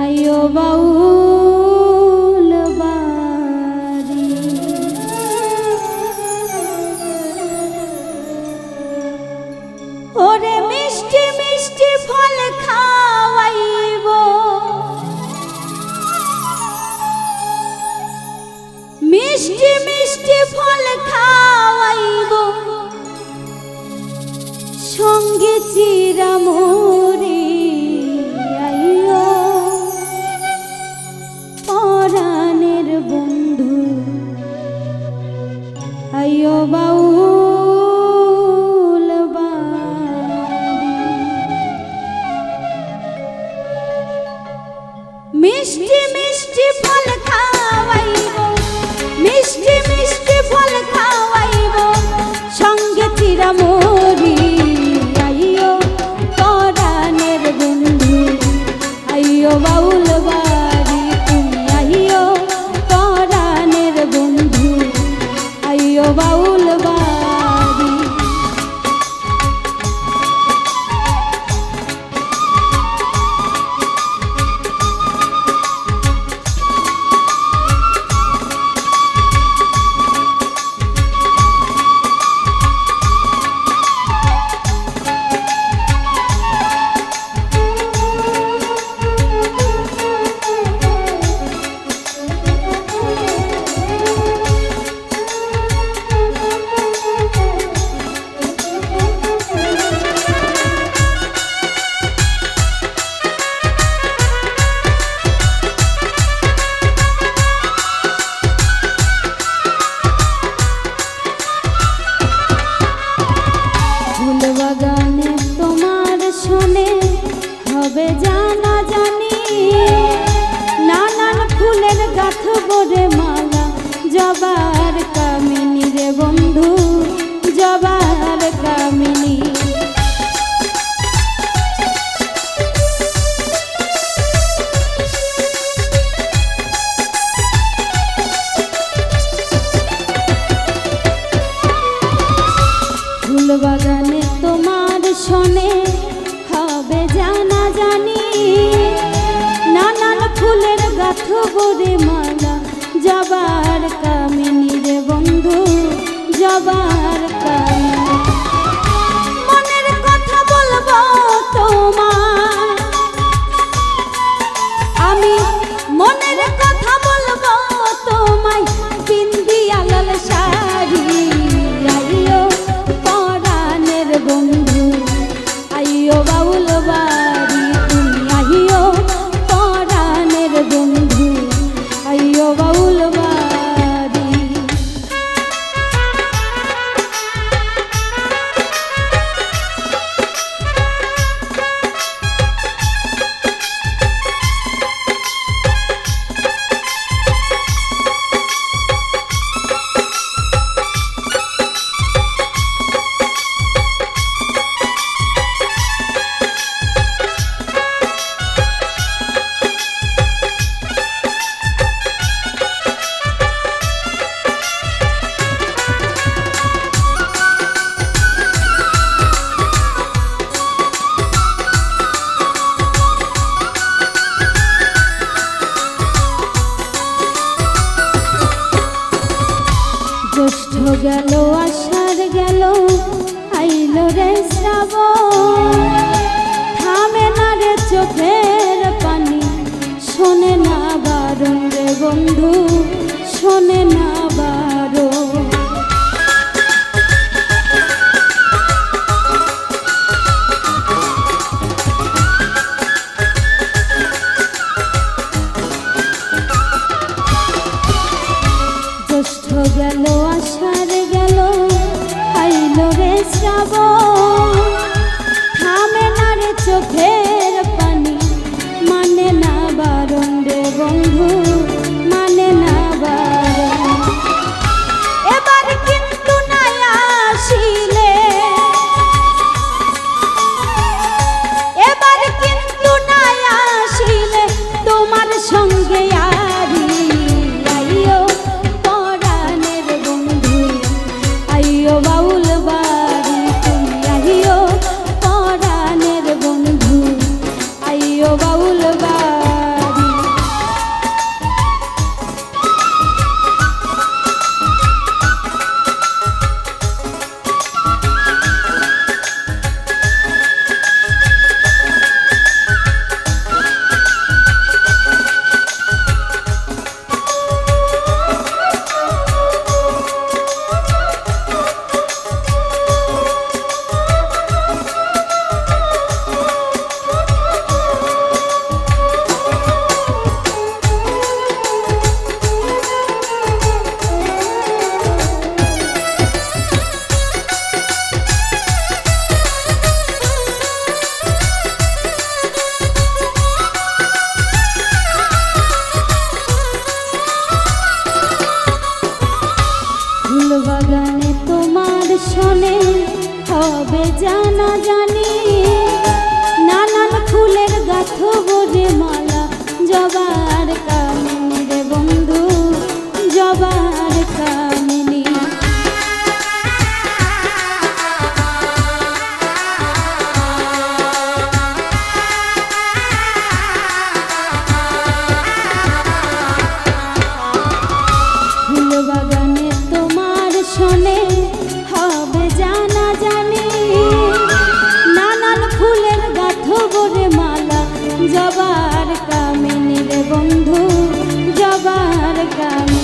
I ayo bau মিষ্টি মিষ্টি ফল বাগানে তোমার শোনে হবে জানা জানি নানান ফুলের গাথ বরে মা রে শ্রাব থামে না রে চোখের পানি। শোনে না বারণ রে বন্ধু শোনে জবা sekali